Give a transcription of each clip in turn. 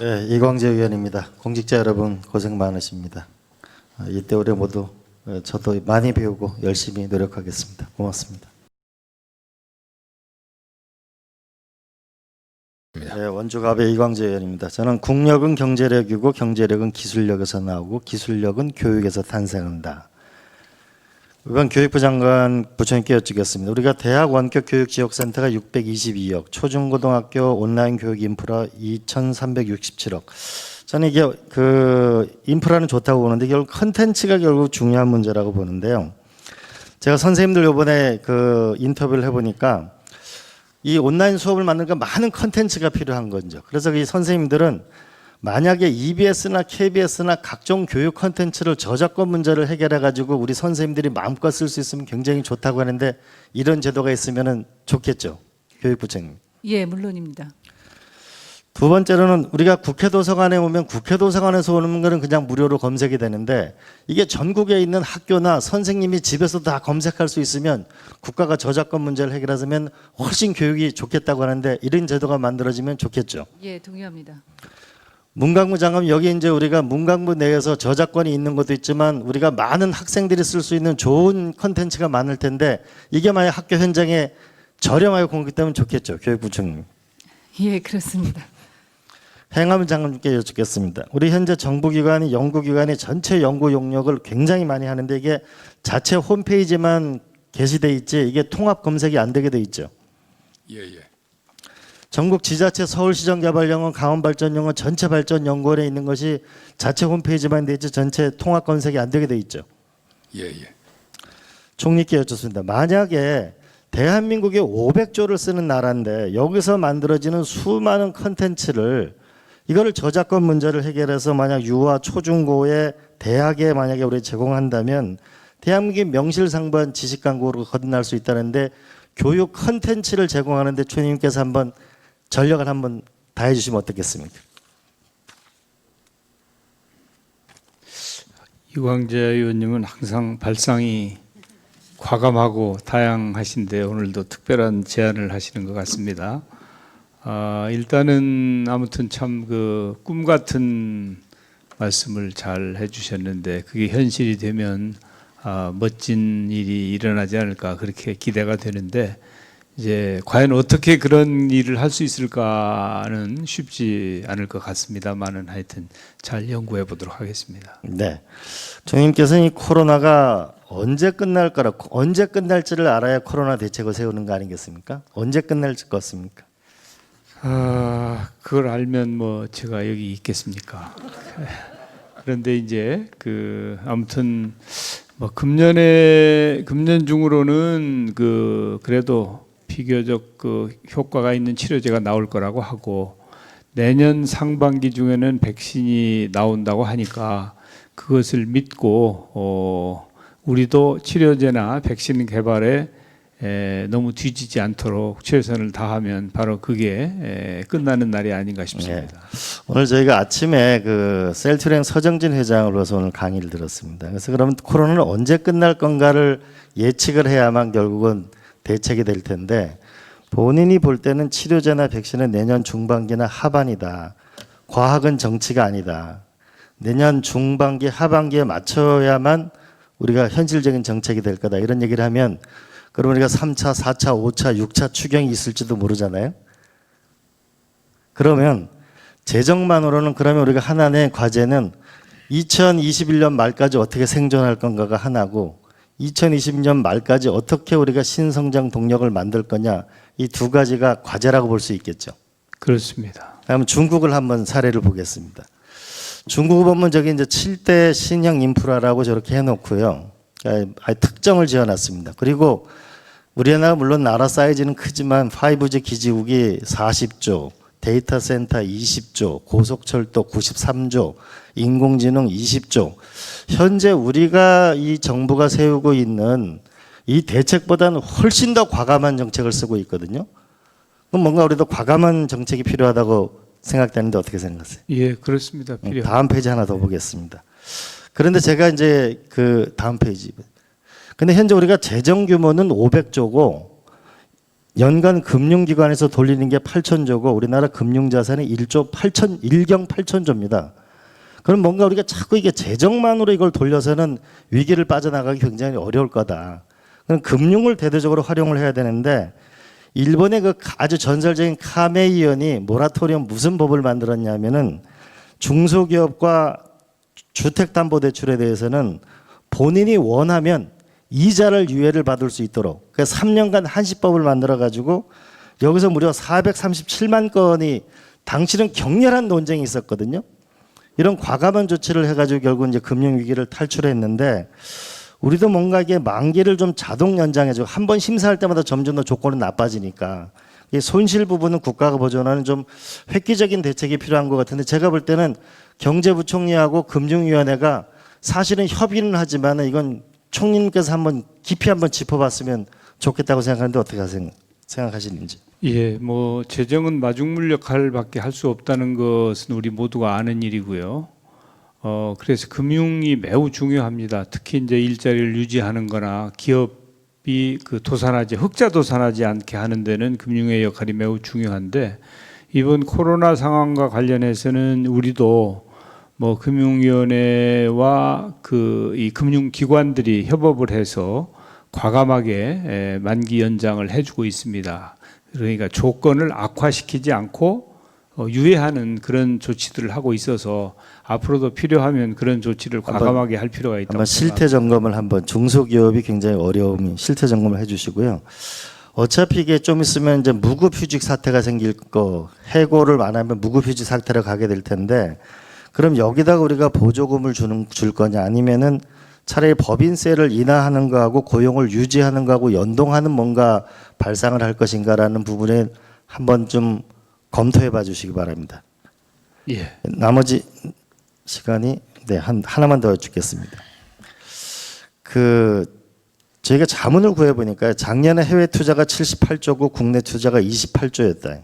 네, 이광재 의원입니다. 공직자 여러분 고생 많으십니다. 아, 이때 우리 모두 어, 저도 많이 배우고 열심히 노력하겠습니다. 고맙습니다. 네, 원주갑의 이광재 의원입니다. 저는 국력은 경제력이고 경제력은 기술력에서 나오고 기술력은 교육에서 탄생한다. 이번 교육부 장관 부처님께 여쭙겠습니다. 우리가 대학 원격 교육 지역 센터가 622억, 초중고등학교 온라인 교육 인프라 2,367억. 저는 이게 그 인프라는 좋다고 보는데 결국 컨텐츠가 결국 중요한 문제라고 보는데요. 제가 선생님들 요번에 그 인터뷰를 해보니까 이 온라인 수업을 만드니까 많은 컨텐츠가 필요한 거죠. 그래서 이 선생님들은 만약에 EBS나 KBS나 각종 교육 컨텐츠를 저작권 문제를 해결해 가지고 우리 선생님들이 마음껏 쓸 수 있으면 굉장히 좋다고 하는데 이런 제도가 있으면 좋겠죠. 교육부장님. 예, 물론입니다. 두 번째로는 우리가 국회 도서관에 오면 국회 도서관에서 오는 거는 그냥 무료로 검색이 되는데 이게 전국에 있는 학교나 선생님이 집에서 다 검색할 수 있으면 국가가 저작권 문제를 해결하면 훨씬 교육이 좋겠다고 하는데 이런 제도가 만들어지면 좋겠죠. 예, 동의합니다. 문광부 장관 여기 이제 우리가 문광부 내에서 저작권이 있는 것도 있지만 우리가 많은 학생들이 쓸 수 있는 좋은 컨텐츠가 많을 텐데 이게 만약 학교 현장에 저렴하게 공급되면 좋겠죠. 교육부총님. 예, 그렇습니다. 행암 장관님께 여쭙겠습니다. 우리 현재 정부기관이 연구기관이 전체 연구 용역을 굉장히 많이 하는데 이게 자체 홈페이지만 게시돼 있지 이게 통합 검색이 안 되게 돼 있죠. 예, 예. 전국 지자체 서울시정개발연구원 강원발전연구원 전체 발전연구원에 있는 것이 자체 홈페이지만 돼 있지 전체 통합 검색이 안 되게 돼 있죠. 예, 예. 총리께 여쭙습니다. 만약에 대한민국이 500조를 쓰는 나라인데 여기서 만들어지는 수많은 컨텐츠를 이거를 저작권 문제를 해결해서 만약 유아 초중고의 대학에 만약에 우리 제공한다면 대한민국이 명실상부한 지식 강국으로 거듭날 수 있다는데 교육 컨텐츠를 제공하는데 총리님께서 한번 전력을 한번 다 해 주시면 어떻겠습니까? 이광재 의원님은 항상 발상이 과감하고 다양하신데 오늘도 특별한 제안을 하시는 것 같습니다. 아, 일단은 아무튼 참 그 꿈 같은 말씀을 잘 해주셨는데 그게 현실이 되면 아, 멋진 일이 일어나지 않을까 그렇게 기대가 되는데 이제 과연 어떻게 그런 일을 할 수 있을까는 쉽지 않을 것 같습니다만은 하여튼 잘 연구해 보도록 하겠습니다. 네. 총님께서는 이 코로나가 언제 끝날 거라 언제 끝날지를 알아야 코로나 대책을 세우는 거 아니겠습니까? 언제 끝날 것 같습니까? 아, 그걸 알면 뭐 제가 여기 있겠습니까? 그런데 이제 그 아무튼 뭐 금년에 금년 중으로는 그 그래도 비교적 그 효과가 있는 치료제가 나올 거라고 하고 내년 상반기 중에는 백신이 나온다고 하니까 그것을 믿고 어 우리도 치료제나 백신 개발에 에, 너무 뒤지지 않도록 최선을 다하면 바로 그게 에, 끝나는 날이 아닌가 싶습니다. 오늘 저희가 아침에 그 셀트랭 서정진 회장으로서 오늘 강의를 들었습니다. 그래서 그러면 코로나는 언제 끝날 건가를 예측을 해야만 결국은 대책이 될 텐데 본인이 볼 때는 치료제나 백신은 내년 중반기나 하반이다. 과학은 정치가 아니다. 내년 중반기 하반기에 맞춰야만 우리가 현실적인 정책이 될 거다. 이런 얘기를 하면 그럼 우리가 3차, 4차, 5차, 6차 추경이 있을지도 모르잖아요. 그러면 재정만으로는 그러면 우리가 하나의 과제는 2021년 말까지 어떻게 생존할 건가가 하나고 2020년 말까지 어떻게 우리가 신성장 동력을 만들 거냐 이 두 가지가 과제라고 볼 수 있겠죠. 그렇습니다. 그럼 중국을 한번 사례를 보겠습니다. 중국 보면 저기 이제 7대 신형 인프라라고 저렇게 해놓고요. 아예 특정을 지어놨습니다. 그리고 우리나라 물론 나라 사이즈는 크지만 5G 기지국이 40조, 데이터 센터 20조, 고속철도 93조, 인공지능 20조. 현재 우리가 이 정부가 세우고 있는 이 대책보다는 훨씬 더 과감한 정책을 쓰고 있거든요. 그럼 뭔가 우리도 과감한 정책이 필요하다고 생각되는데 어떻게 생각하세요? 예, 그렇습니다. 필요. 다음 페이지 하나 더 보겠습니다. 그런데 제가 이제 그 다음 페이지. 근데 현재 우리가 재정 규모는 500조고 연간 금융기관에서 돌리는 게 8천조고 우리나라 금융자산이 1조 8천 1경 8천조입니다. 그럼 뭔가 우리가 자꾸 이게 재정만으로 이걸 돌려서는 위기를 빠져나가기 굉장히 어려울 거다. 그럼 금융을 대대적으로 활용을 해야 되는데 일본의 그 아주 전설적인 카메 의원이 모라토리엄 무슨 법을 만들었냐면은 중소기업과 주택담보대출에 대해서는 본인이 원하면 이자를 유예를 받을 수 있도록 그 3년간 한시법을 만들어 가지고 여기서 무려 437만 건이 당시는 격렬한 논쟁이 있었거든요. 이런 과감한 조치를 해가지고 결국 이제 금융 위기를 탈출했는데 우리도 뭔가 이게 만기를 좀 자동 연장해주고 한 번 심사할 때마다 점점 더 조건이 나빠지니까 이 손실 부분은 국가가 보존하는 좀 획기적인 대책이 필요한 것 같은데 제가 볼 때는 경제부총리하고 금융위원회가 사실은 협의는 하지만 이건 총리님께서 한번 깊이 한번 짚어봤으면 좋겠다고 생각하는데 어떻게? 생각하시는지. 예, 뭐 재정은 마중물 역할밖에 할 수 없다는 것은 우리 모두가 아는 일이고요. 어, 그래서 금융이 매우 중요합니다. 특히 이제 일자리를 유지하는 거나 기업이 그 도산하지, 흑자 도산하지 않게 하는 데는 금융의 역할이 매우 중요한데 이번 코로나 상황과 관련해서는 우리도 뭐 금융위원회와 그 이 금융기관들이 협업을 해서 과감하게 에, 만기 연장을 해주고 있습니다. 그러니까 조건을 악화시키지 않고 어, 유예하는 그런 조치들을 하고 있어서 앞으로도 필요하면 그런 조치를 과감하게 할 필요가 있다고 한번 실태 점검을 한번 중소기업이 굉장히 어려움이 실태 점검을 해주시고요. 어차피 이게 좀 있으면 이제 무급휴직 사태가 생길 거 해고를 안 하면 무급휴직 사태로 가게 될 텐데 그럼 여기다가 우리가 보조금을 주는 줄 거냐 아니면은 차라리 법인세를 인하하는 거하고 고용을 유지하는 거하고 연동하는 뭔가 발상을 할 것인가라는 부분에 한번 좀 검토해 봐 주시기 바랍니다. 예. 나머지 시간이 네, 한 하나만 더 여쭙겠습니다. 그 저희가 자문을 구해 보니까 작년에 해외 투자가 78조고 국내 투자가 28조였다.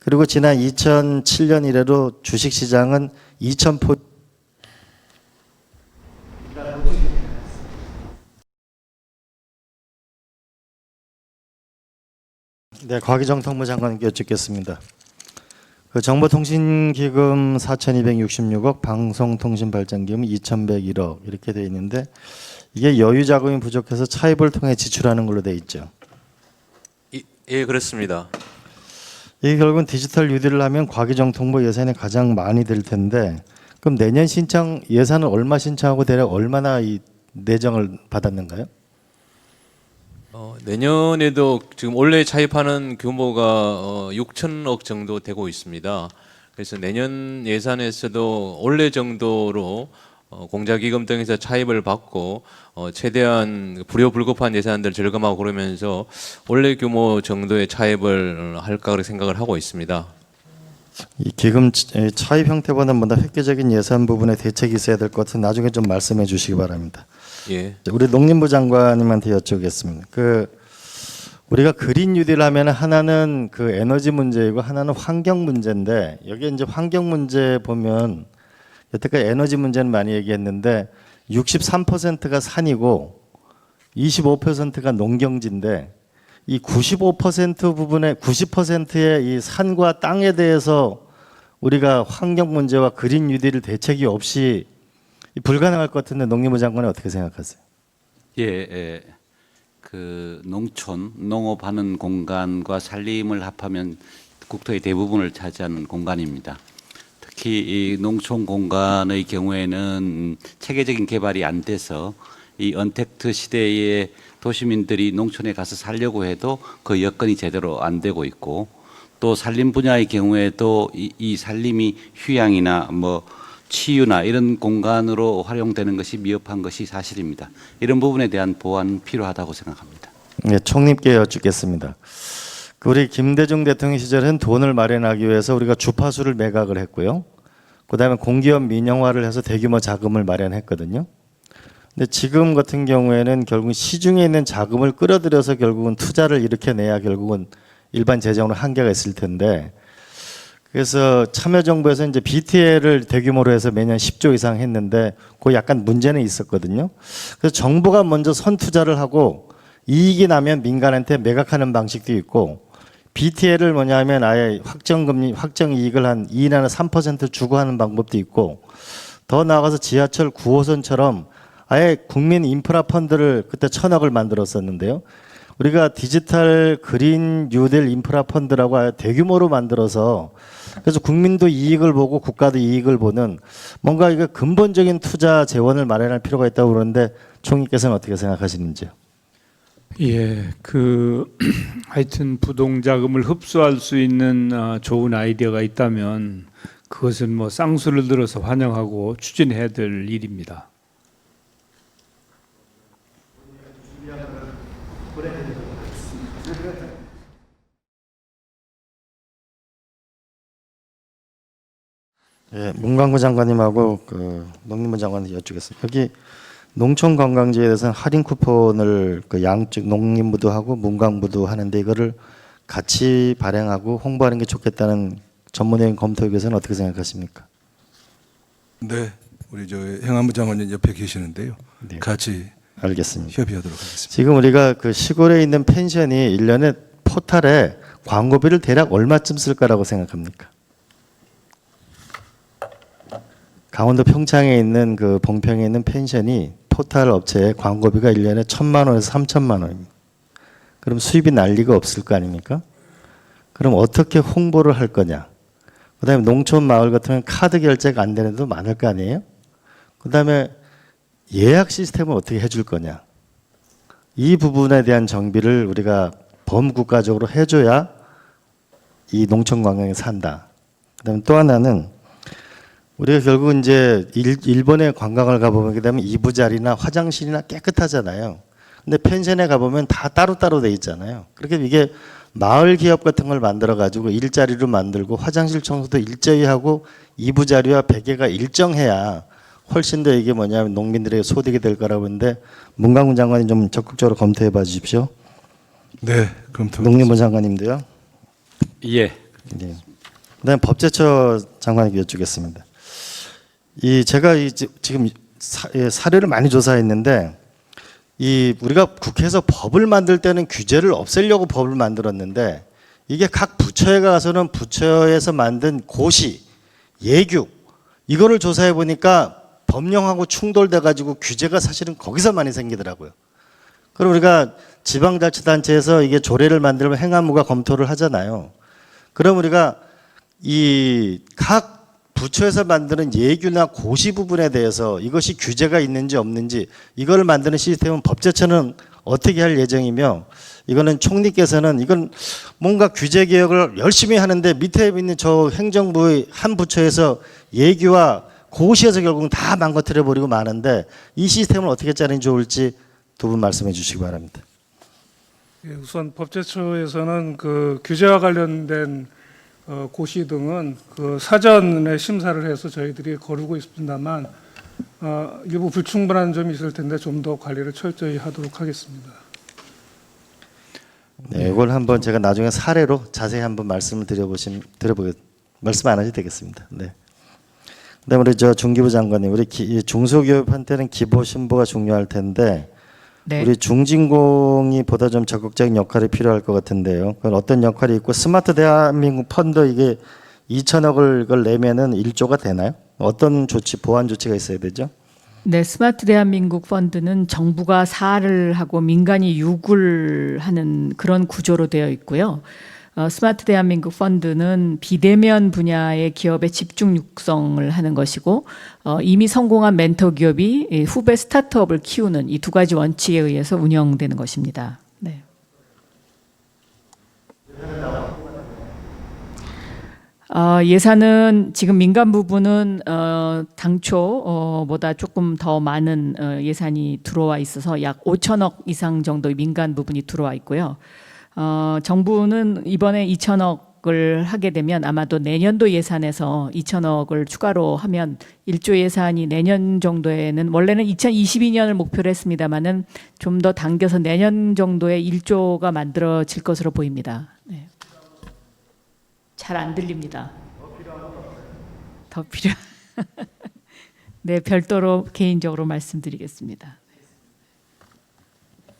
그리고 지난 2007년 이래로 주식 시장은 2000포 네, 곽희정 통무장관께 여쭙겠습니다. 그 정보통신기금 4,266억, 방송통신발전기금 2,101억 이렇게 돼 있는데 이게 여유 자금이 부족해서 차입을 통해 지출하는 걸로 돼 있죠. 이- 예, 그렇습니다. 이게 결국은 디지털 뉴딜을 하면 과기정 통보 예산이 가장 많이 들 텐데 그럼 내년 신청 예산은 얼마 신청하고 대략 얼마나 이 내정을 받았는가요? 어, 내년에도 지금 올해 차입하는 규모가 어, 6천억 정도 되고 있습니다. 그래서 내년 예산에서도 올해 정도로 어, 공자기금 등에서 차입을 받고 어, 최대한 불효불급한 예산들 절감하고 그러면서 올해 규모 정도의 차입을 할까 그렇게 생각을 하고 있습니다. 이 기금 차- 차입 형태보다는 보다 획기적인 예산 부분에 대책이 있어야 될 것 같은 나중에 좀 말씀해 주시기 바랍니다. 예. 우리 농림부 장관님한테 여쭤보겠습니다. 그 우리가 그린 뉴딜 하면 하나는 그 에너지 문제이고 하나는 환경 문제인데 여기 이제 환경 문제 보면 여태까지 에너지 문제는 많이 얘기했는데 63%가 산이고 25%가 농경지인데 이 95% 부분에 90%의 이 산과 땅에 대해서 우리가 환경 문제와 그린 뉴딜 대책이 없이 불가능할 것 같은데 농림부 장관은 어떻게 생각하세요? 예, 예. 그 농촌 농업하는 공간과 산림을 합하면 국토의 대부분을 차지하는 공간입니다. 특히 이 농촌 공간의 경우에는 체계적인 개발이 안 돼서 이 언택트 시대에 도시민들이 농촌에 가서 살려고 해도 그 여건이 제대로 안 되고 있고 또 산림 분야의 경우에도 이, 이 산림이 휴양이나 뭐 치유나 이런 공간으로 활용되는 것이 미흡한 것이 사실입니다. 이런 부분에 대한 보완 필요하다고 생각합니다. 네, 총님께 여쭙겠습니다. 그 우리 김대중 대통령 시절엔 돈을 마련하기 위해서 우리가 주파수를 매각을 했고요. 그다음에 공기업 민영화를 해서 대규모 자금을 마련했거든요. 근데 지금 같은 경우에는 결국 시중에 있는 자금을 끌어들여서 결국은 투자를 이렇게 내야 결국은 일반 재정으로 한계가 있을 텐데 그래서 참여정부에서 이제 BTL을 대규모로 해서 매년 10조 이상 했는데 그 약간 문제는 있었거든요. 그래서 정부가 먼저 선 투자를 하고 이익이 나면 민간한테 매각하는 방식도 있고 BTL을 뭐냐면 아예 확정 금리 확정 이익을 한 2나는 3% 주고 하는 방법도 있고 더 나아가서 지하철 9호선처럼 아예 국민 인프라 펀드를 그때 천억을 만들었었는데요. 우리가 디지털 그린 뉴딜 인프라 펀드라고 아예 대규모로 만들어서 그래서 국민도 이익을 보고 국가도 이익을 보는 뭔가 이거 근본적인 투자 재원을 마련할 필요가 있다고 그러는데 총리께서는 어떻게 생각하시는지요? 예, 그 하여튼 부동 자금을 흡수할 수 있는 아, 좋은 아이디어가 있다면 그것은 뭐 쌍수를 들어서 환영하고 추진해야 될 일입니다. 예, 문광부 장관님하고 그 농림부 장관한테 여쭙겠습니다. 여기 농촌 관광지에 대해서는 할인 쿠폰을 그 양쪽 농림부도 하고 문광부도 하는데 이거를 같이 발행하고 홍보하는 게 좋겠다는 전문적인 검토에 대해서는 어떻게 생각하십니까? 네, 우리 저 행안부 장관님 옆에 계시는데요. 네. 같이 알겠습니다. 협의하도록 하겠습니다. 지금 우리가 그 시골에 있는 펜션이 일년에 포탈에 광고비를 대략 얼마쯤 쓸까라고 생각합니까? 강원도 평창에 있는 그 봉평에 있는 펜션이 포탈 업체의 광고비가 일년에 천만 원에서 삼천만 원입니다. 그럼 수입이 날 리가 없을 거 아닙니까? 그럼 어떻게 홍보를 할 거냐? 그 다음에 농촌 마을 경우는 카드 결제가 안 되는 데도 많을 거 아니에요? 그 다음에 예약 시스템을 어떻게 해줄 거냐? 이 부분에 대한 정비를 우리가 범국가적으로 해줘야 이 농촌 관광이 산다. 그 다음에 또 하나는 우리가 결국 이제 일, 일본에 관광을 가보게 되면 이부자리나 화장실이나 깨끗하잖아요. 근데 펜션에 가보면 다 따로따로 돼 있잖아요. 그렇게 이게 마을 기업 같은 걸 만들어 가지고 일자리로 만들고 화장실 청소도 일제히 하고 이부자리와 베개가 일정해야 훨씬 더 이게 뭐냐면 농민들에게 소득이 될 거라고 하는데 문광훈 장관이 좀 적극적으로 검토해 봐 주십시오. 네, 그럼 더 농림부 장관님도요. 예. 네. 그다음 법제처 장관에게 여쭙겠습니다. 이 제가 이 지- 지금 사, 예, 사례를 많이 조사했는데 이 우리가 국회에서 법을 만들 때는 규제를 없애려고 법을 만들었는데 이게 각 부처에 가서는 부처에서 만든 고시, 예규 이거를 조사해 보니까 법령하고 충돌돼 가지고 규제가 사실은 거기서 많이 생기더라고요. 그럼 우리가 지방자치단체에서 이게 조례를 만들면 행안부가 검토를 하잖아요. 그럼 우리가 이 각 부처에서 만드는 예규나 고시 부분에 대해서 이것이 규제가 있는지 없는지 이걸 만드는 시스템은 법제처는 어떻게 할 예정이며 이거는 총리께서는 이건 뭔가 규제 개혁을 열심히 하는데 밑에 있는 저 행정부의 한 부처에서 예규와 고시에서 결국은 다 망가뜨려 버리고 마는데 이 시스템을 어떻게 짜는 좋을지 두 분 말씀해 주시기 바랍니다. 예, 우선 법제처에서는 그 규제와 관련된 어, 고시 등은 그 사전에 심사를 해서 저희들이 거르고 있습니다만 어, 일부 불충분한 점이 있을 텐데 좀 더 관리를 철저히 하도록 하겠습니다. 네, 이걸 한번 제가 나중에 사례로 자세히 한번 말씀을 드려보신 드려보겠 말씀 안 하셔도 되겠습니다. 네. 그다음에 우리 저 중기부 장관님, 우리 기, 이 중소기업 한테는 기보 신보가 중요할 텐데 네. 우리 중진공이 보다 좀 적극적인 역할이 필요할 것 같은데요. 그건 어떤 역할이 있고 스마트 대한민국 펀드 이게 2천억을 이걸 내면은 1조가 되나요? 어떤 조치 보완 조치가 있어야 되죠? 네, 스마트 대한민국 펀드는 정부가 사를 하고 민간이 육을 하는 그런 구조로 되어 있고요. 어, 스마트 대한민국 펀드는 비대면 분야의 기업의 집중 육성을 하는 것이고 어, 이미 성공한 멘토 기업이 이 후배 스타트업을 키우는 이 두 가지 원칙에 의해서 운영되는 것입니다. 네. 어, 예산은 지금 민간 부분은 어, 당초 어, 조금 더 많은 어, 예산이 들어와 있어서 약 5천억 이상 정도의 민간 부분이 들어와 있고요. 어, 정부는 이번에 2천억 을 하게 되면 아마도 내년도 예산에서 2천억을 추가로 하면 1조 예산이 내년 정도에는 원래는 2022년을 목표로 했습니다마는 좀 더 당겨서 내년 정도에 1조가 만들어질 것으로 보입니다. 네. 잘안 들립니다. 더 필요. 네, 별도로 개인적으로 말씀드리겠습니다.